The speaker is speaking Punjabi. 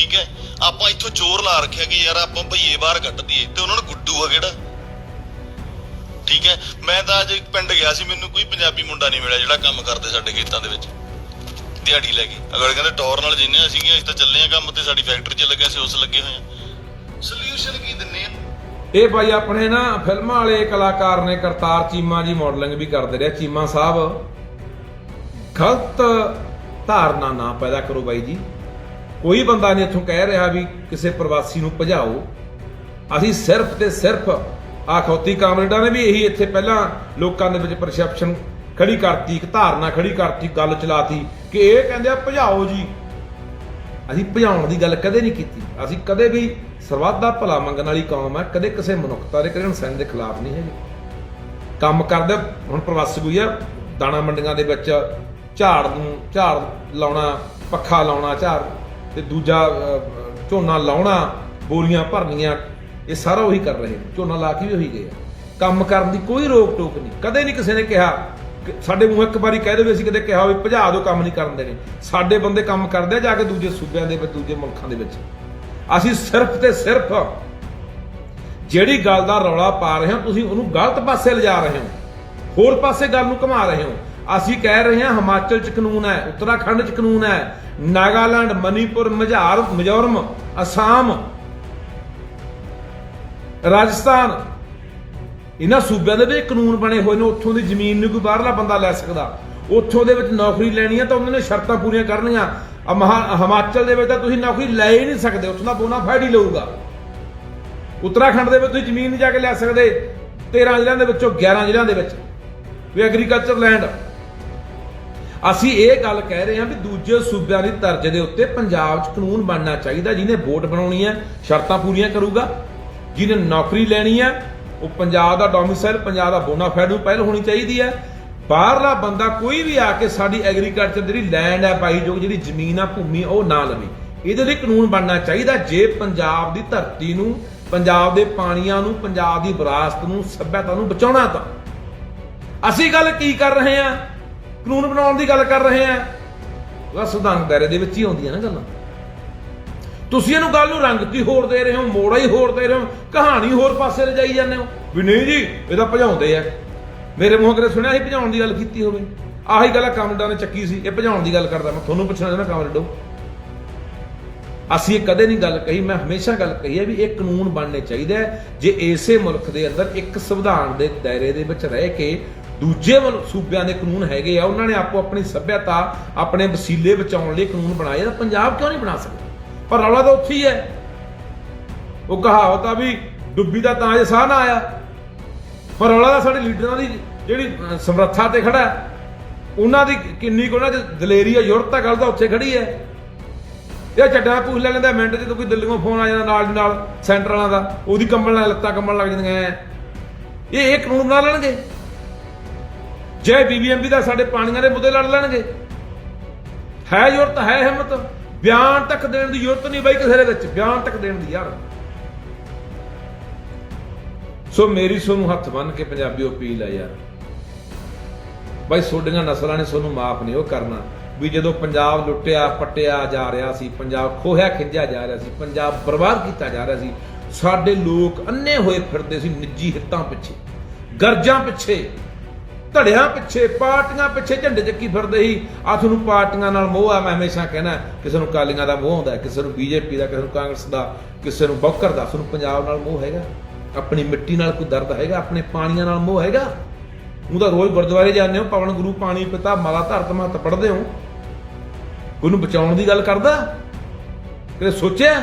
ਠੀਕ ਹੈ? ਆਪਾਂ ਇੱਥੋਂ ਜ਼ੋਰ ਲਾ ਰੱਖਿਆ ਕਿ ਯਾਰ ਆਪਾਂ ਭਈਏ ਬਾਹਰ ਕੱਢ ਦਈਏ ਤੇ ਉਹਨਾਂ ਨੂੰ ਗੁੱਡੂ ਆ ਕਿਹੜਾ? ਠੀਕ ਹੈ? ਮੈਂ ਤਾਂ ਅੱਜ ਪਿੰਡ ਗਿਆ ਸੀ, ਮੈਨੂੰ ਕੋਈ ਪੰਜਾਬੀ ਮੁੰਡਾ ਨਹੀਂ ਮਿਲਿਆ ਜਿਹੜਾ ਕੰਮ ਕਰਦੇ ਸਾਡੇ ਖੇਤਾਂ ਦੇ ਵਿੱਚ। ਦਿਹਾੜੀ ਲੈ ਕੇ। ਅਗਰ ਕਹਿੰਦੇ ਟੌਰ ਨਾਲ ਜਿੰਨੇ ਅਸੀਂ ਅਸੀਂ ਤਾਂ ਚੱਲੇ ਆ ਕੰਮ ਤੇ, ਸਾਡੀ ਫੈਕਟਰੀ 'ਚ ਲੱਗਿਆ ਸੀ, ਉਸ ਲੱਗੇ ਹੋਏ ਆ। ਸੋਲੂਸ਼ਨ ਕੀ ਦਿੰਨੇ ਆ? ਇਹ ਬਾਈ ਆਪਣੇ ਨਾ ਫਿਲਮਾਂ ਵਾਲੇ ਕਲਾਕਾਰ ਨੇ ਕਰਤਾਰ ਚੀਮਾ ਜੀ ਮਾਡਲਿੰਗ ਵੀ ਕਰਦੇ ਰਹੇ, ਚੀਮਾ ਸਾਹਿਬ। ਗਲਤ ਧਾਰਨਾ ਨਾ ਪੈਦਾ ਕਰੋ ਬਾਈ ਜੀ। ਕੋਈ ਬੰਦਾ ਨਹੀਂ ਇੱਥੋਂ ਕਹਿ ਰਿਹਾ ਵੀ ਕਿਸੇ ਪ੍ਰਵਾਸੀ ਨੂੰ ਭਜਾਓ। ਅਸੀਂ ਸਿਰਫ ਤੇ ਸਿਰਫ ਆਖੌਤੀ ਕਾਮਰੇਡਾਂ ਨੇ ਵੀ ਇਹੀ ਇੱਥੇ ਪਹਿਲਾਂ ਲੋਕਾਂ ਦੇ ਵਿੱਚ ਪਰਸੈਪਸ਼ਨ ਖੜੀ ਕਰਤੀ, ਇੱਕ ਧਾਰਨਾ ਖੜੀ ਕਰਤੀ, ਗੱਲ ਚਲਾਤੀ ਕਿ ਇਹ ਕਹਿੰਦੇ ਆ, ਭਜਾਓ ਜੀ। ਅਸੀਂ ਭਜਾਉਣ ਦੀ ਗੱਲ ਕਦੇ ਨਹੀਂ ਕੀਤੀ। ਅਸੀਂ ਕਦੇ ਵੀ ਸਰਬੱਤ ਦਾ ਭਲਾ ਮੰਗਣ ਵਾਲੀ ਕੌਮ ਹੈ ਕਦੇ ਕਿਸੇ ਮਨੁੱਖਤਾ ਦੇ ਕਦੇ ਇਨਸਾਨ ਦੇ ਖਿਲਾਫ ਨਹੀਂ ਹੈਗੇ। ਕੰਮ ਕਰਦੇ, ਹੁਣ ਪ੍ਰਵਾਸੀ ਕੋਈ ਆ, ਦਾਣਾ ਮੰਡੀਆਂ ਦੇ ਵਿੱਚ ਝਾੜ ਨੂੰ, ਝਾੜ ਲਾਉਣਾ, ਪੱਖਾ ਲਾਉਣਾ, ਝਾੜ ਤੇ ਦੂਜਾ ਅਹ, ਝੋਨਾ ਲਾਉਣਾ ਬੋਰੀਆਂ ਭਰਨੀਆਂ ਇਹ ਸਾਰਾ ਉਹੀ ਕਰ ਰਹੇ ਨੇ। ਝੋਨਾ ਲਾ ਕੇ ਵੀ ਉਹੀ ਗਏ ਆ। ਕੰਮ ਕਰਨ ਦੀ ਕੋਈ ਰੋਕ ਟੋਕ ਨਹੀਂ। ਕਦੇ ਨਹੀਂ ਕਿਸੇ ਨੇ ਕਿਹਾ ਕਿ ਸਾਡੇ ਮੂੰਹ ਇੱਕ ਵਾਰੀ ਕਹਿ ਦੇਵੇ ਅਸੀਂ ਕਦੇ ਕਿਹਾ ਵੀ ਭਜਾ ਦਿਓ ਕੰਮ ਨਹੀਂ ਕਰਨ ਦੇਣੇ। ਸਾਡੇ ਬੰਦੇ ਕੰਮ ਕਰਦੇ ਆ ਜਾ ਕੇ ਦੂਜੇ ਸੂਬਿਆਂ ਦੇ ਵਿੱਚ ਦੂਜੇ ਮੁਲਕਾਂ ਦੇ ਵਿੱਚ। ਅਸੀਂ ਸਿਰਫ ਤੇ ਸਿਰਫ ਜਿਹੜੀ ਗੱਲ ਦਾ ਰੌਲਾ ਪਾ ਰਹੇ ਹੋ ਤੁਸੀਂ ਉਹਨੂੰ ਗਲਤ ਪਾਸੇ ਲਿਜਾ ਰਹੇ ਹੋ। ਹੋਰ ਪਾਸੇ ਗੱਲ ਨੂੰ ਘੁਮਾ ਰਹੇ ਹੋ। ਅਸੀਂ ਕਹਿ ਰਹੇ ਹਾਂ ਹਿਮਾਚਲ 'ਚ ਕਾਨੂੰਨ ਹੈ ਉੱਤਰਾਖੰਡ 'ਚ ਕਾਨੂੰਨ ਹੈ ਨਾਗਾਲੈਂਡ, ਮਨੀਪੁਰ, ਮਝਾਰ, ਮਿਜ਼ੋਰਮ, ਅਸਾਮ, ਰਾਜਸਥਾਨ। ਇਹਨਾਂ ਸੂਬਿਆਂ ਦੇ ਵਿੱਚ ਕਾਨੂੰਨ ਬਣੇ ਹੋਏ ਨੇ, ਉੱਥੋਂ ਦੀ ਜ਼ਮੀਨ ਨੂੰ ਕੋਈ ਬਾਹਰਲਾ ਬੰਦਾ ਲੈ ਸਕਦਾ। ਉੱਥੋਂ ਦੇ ਵਿੱਚ ਨੌਕਰੀ ਲੈਣੀ ਹੈ ਤਾਂ ਉਹਨਾਂ ਨੇ ਸ਼ਰਤਾਂ ਪੂਰੀਆਂ ਕਰਨੀਆਂ। ਮਹਾ- ਹਿਮਾਚਲ ਦੇ ਵਿੱਚ ਤਾਂ ਤੁਸੀਂ ਨੌਕਰੀ ਲੈ ਹੀ ਨਹੀਂ ਸਕਦੇ, ਉੱਥੋਂ ਦਾ ਬੋਨਾ ਫਾਈਡ ਹੀ ਲਊਗਾ। ਉੱਤਰਾਖੰਡ ਦੇ ਵਿੱਚ ਤੁਸੀਂ ਜ਼ਮੀਨ ਨਹੀਂ ਜਾ ਕੇ ਲੈ ਸਕਦੇ 13 ਜ਼ਿਲ੍ਹਿਆਂ ਦੇ ਵਿੱਚੋਂ 11 ਜ਼ਿਲ੍ਹਿਆਂ ਦੇ ਵਿੱਚ। ਵੀ ਐਗਰੀਕਲਚਰ ਲੈਂਡ ਅਸੀਂ ਇਹ ਗੱਲ ਕਹਿ ਰਹੇ ਹਾਂ ਵੀ ਦੂਜੇ ਸੂਬਿਆਂ ਦੀ ਤਰਜ਼ ਦੇ ਉੱਤੇ ਪੰਜਾਬ 'ਚ ਕਾਨੂੰਨ ਬਣਨਾ ਚਾਹੀਦਾ, ਜਿਹਨੇ ਵੋਟ ਬਣਾਉਣੀ ਹੈ, ਸ਼ਰਤਾਂ ਪੂਰੀਆਂ ਕਰੂਗਾ। ਜਿਹਨੇ ਨੌਕਰੀ ਲੈਣੀ ਹੈ, ਉਹ ਪੰਜਾਬ ਦਾ ਡੋਮਿਸਾਈਲ ਪੰਜਾਬ ਦਾ ਬੋਨਾਫਾਈਡ ਨੂੰ ਪਹਿਲ ਹੋਣੀ ਚਾਹੀਦੀ ਹੈ। ਬਾਹਰਲਾ ਬੰਦਾ ਕੋਈ ਵੀ ਆ ਕੇ ਸਾਡੀ ਐਗਰੀਕਲਚਰ ਜਿਹੜੀ ਲੈਂਡ ਹੈ ਬਾਈ ਜੋ ਜਿਹੜੀ ਜ਼ਮੀਨ ਆ, ਭੂਮੀ, ਉਹ ਨਾ ਲਵੇ। ਇਹਦੇ ਲਈ ਕਾਨੂੰਨ ਬਣਨਾ ਚਾਹੀਦਾ। ਜੇ ਪੰਜਾਬ ਦੀ ਧਰਤੀ ਨੂੰ, ਪੰਜਾਬ ਦੇ ਪਾਣੀਆਂ ਨੂੰ, ਪੰਜਾਬ ਦੀ ਵਿਰਾਸਤ ਨੂੰ, ਸੱਭਿਅਤਾ ਨੂੰ ਬਚਾਉਣਾ ਤਾਂ। ਅਸੀਂ ਗੱਲ ਕੀ ਕਰ ਰਹੇ ਹਾਂ? ਕਾਨੂੰਨ ਬਣਾਉਣ ਦੀ ਗੱਲ ਕਰ ਰਹੇ ਹਾਂ ਉਹ ਸੰਵਿਧਾਨ ਦਾਇਰੇ ਦੇ ਵਿੱਚ ਹੀ ਆਉਂਦੀਆਂ ਨਾ ਗੱਲਾਂ। ਤੁਸੀਂ ਇਹਨੂੰ ਗੱਲ ਨੂੰ ਰੰਗ ਕੀ ਹੋਰ ਦੇ ਰਹੇ ਹੋ, ਮੋੜਾ ਹੀ ਹੋਰ ਦੇ ਰਹੇ ਹੋ, ਕਹਾਣੀ ਹੋਰ ਪਾਸੇ ਲਿਜਾਈ ਜਾਂਦੇ ਹੋ। ਵੀ ਨਹੀਂ ਜੀ, ਇਹ ਤਾਂ ਭਜਾਉਂਦੇ ਆ। ਮੇਰੇ ਮੂੰਹ ਕਰੇ ਸੁਣਿਆ ਸੀ ਭਜਾਉਣ ਦੀ ਗੱਲ ਕੀਤੀ ਹੋਵੇ? ਆਹੀ ਗੱਲ ਕਾਮਰੇਡਾਂ ਨੇ ਚੱਕੀ ਸੀ, ਇਹ ਭਜਾਉਣ ਦੀ ਗੱਲ ਕਰਦਾ। ਮੈਂ ਤੁਹਾਨੂੰ ਪੁੱਛਣਾ ਚਾਹੁੰਦਾ, ਕਾਮਰੇਡੋ ਅਸੀਂ ਇਹ ਕਦੇ ਨਹੀਂ ਗੱਲ ਕਹੀ, ਮੈਂ ਹਮੇਸ਼ਾ ਗੱਲ ਕਹੀ ਹੈ ਵੀ ਇਹ ਕਾਨੂੰਨ ਬਣਨੇ ਚਾਹੀਦੇ ਹੈ ਜੇ ਇਸੇ ਮੁਲਕ ਦੇ ਅੰਦਰ ਇੱਕ ਸੰਵਿਧਾਨ ਦੇ ਦਾਇਰੇ ਦੇ ਵਿੱਚ ਰਹਿ ਕੇ ਦੂਜੇ ਮੁਲਕ ਸੂਬਿਆਂ ਦੇ ਕਾਨੂੰਨ ਹੈਗੇ ਆ, ਉਹਨਾਂ ਨੇ ਆਪੋ ਆਪਣੀ ਸੱਭਿਅਤਾ ਆਪਣੇ ਵਸੀਲੇ ਬਚਾਉਣ ਲਈ ਕਾਨੂੰਨ ਬਣਾਏ ਤਾਂ ਪੰਜਾਬ ਕਿਉਂ ਨਹੀਂ ਬਣਾ ਸਕਦਾ? ਪਰ ਰੌਲਾ ਤਾਂ ਉੱਥੇ ਹੀ ਹੈ। ਉਹ ਕਹਾਵਤ ਆ ਵੀ ਡੁੱਬੀ ਦਾ ਤਾਂ ਜੇ ਸਾਹ ਨਾ ਆਇਆ। ਪਰ ਰੌਲਾ ਤਾਂ ਸਾਡੇ ਲੀਡਰਾਂ ਦੀ ਜਿਹੜੀ ਸਮਰੱਥਾ ਤੇ ਖੜਾ ਉਹਨਾਂ ਦੀ ਕਿੰਨੀ ਕੁ ਉਹਨਾਂ 'ਚ ਦਲੇਰੀ ਆ ਯੁਰਤ ਆ ਗੱਲ ਤਾਂ ਉੱਥੇ ਖੜੀ ਹੈ। ਇਹ ਚੱਡਾ ਪੂਛ ਲੈ ਲੈਂਦਾ, ਮਿੰਟ 'ਚ ਤਾਂ ਕੋਈ ਦਿੱਲੀੋਂ ਫੋਨ ਆ ਜਾਂਦਾ ਨਾਲ ਦੀ ਨਾਲ, ਸੈਂਟਰ ਵਾਲਾ ਦਾ, ਉਹਦੀ ਕੰਬਲ ਨਾਲ ਲੱਤਾਂ ਕੰਬਲ ਲੱਗ ਜਾਂਦੀਆਂ ਐਂ। ਇਹ ਇਹ ਕਾਨੂੰਨ ਬਣਾ ਲੈਣਗੇ। ਜੇ ਬੀਬੀਐਮਬੀ ਦਾ ਸਾਡੇ ਪਾਣੀਆਂ ਦੇ ਮੁੱਦੇ ਲੜ ਲੈਣਗੇ। ਹੈ ਜ਼ਰੂਰਤ ਹੈ ਹਿੰਮਤ। ਬਿਆਨ ਤੱਕ ਦੇਣ ਦੀ ਜ਼ਰੂਰਤ ਨਹੀਂ ਬਈ ਕਿਸੇ ਦੇ ਵਿੱਚ। ਬਿਆਨ ਤੱਕ ਦੇਣ ਦੀ ਯਾਰ। ਸੋ ਮੇਰੀ ਸੋਨੂੰ ਹੱਥ ਬੰਨ ਕੇ ਪੰਜਾਬੀ ਅਪੀਲ ਹੈ ਯਾਰ। ਬਾਈ ਤੁਹਾਡੀਆਂ ਨਸਲਾਂ ਨੇ ਤੁਹਾਨੂੰ ਮਾਫ ਨਹੀਂ ਉਹ ਕਰਨਾ। ਵੀ ਜਦੋਂ ਪੰਜਾਬ ਲੁੱਟਿਆ, ਪੱਟਿਆ ਜਾ ਰਿਹਾ ਸੀ, ਪੰਜਾਬ ਖੋਹਿਆ ਖਿੰਜਿਆ ਜਾ ਰਿਹਾ ਸੀ, ਪੰਜਾਬ ਬਰਬਾਦ ਕੀਤਾ ਜਾ ਰਿਹਾ ਸੀ, ਸਾਡੇ ਲੋਕ ਅੰਨੇ ਹੋਏ ਫਿਰਦੇ ਸੀ ਨਿੱਜੀ ਹਿੱਤਾਂ ਪਿੱਛੇ, ਗਰਜਾਂ ਪਿੱਛੇ। ਧੜਿਆਂ ਪਿੱਛੇ, ਪਾਰਟੀਆਂ ਪਿੱਛੇ ਝੰਡੇ ਚੱਕੀ ਫਿਰਦੇ ਸੀ। ਆ ਤੁਹਾਨੂੰ ਪਾਰਟੀਆਂ ਨਾਲ ਮੋਹ ਆ, ਮੈਂ ਹਮੇਸ਼ਾ ਕਹਿਣਾ, ਕਿਸੇ ਨੂੰ ਕਾਲੀਆਂ ਦਾ ਮੋਹ ਆਉਂਦਾ, ਕਿਸੇ ਨੂੰ ਬੀਜੇਪੀ ਦਾ, ਕਿਸੇ ਨੂੰ ਕਾਂਗਰਸ ਦਾ, ਕਿਸੇ ਨੂੰ ਬੌਕਰ ਦਾ, ਤੁਹਾਨੂੰ ਪੰਜਾਬ ਨਾਲ ਮੋਹ ਹੈਗਾ? ਆਪਣੀ ਮਿੱਟੀ ਨਾਲ ਕੋਈ ਦਰਦ ਹੈਗਾ? ਆਪਣੇ ਪਾਣੀਆਂ ਨਾਲ ਮੋਹ ਹੈਗਾ? ਉਹ ਤਾਂ ਰੋਜ਼ ਗੁਰਦੁਆਰੇ ਜਾਂਦੇ ਹੋ, ਪਵਨ ਗੁਰੂ, ਪਾਣੀ ਪਿਤਾ, ਮਾਲਾ ਧਰਤ ਮਹਤ ਪੜਦੇ ਹੋ। ਉਹਨੂੰ ਬਚਾਉਣ ਦੀ ਗੱਲ ਕਰਦਾ? ਕਦੇ ਸੋਚਿਆ?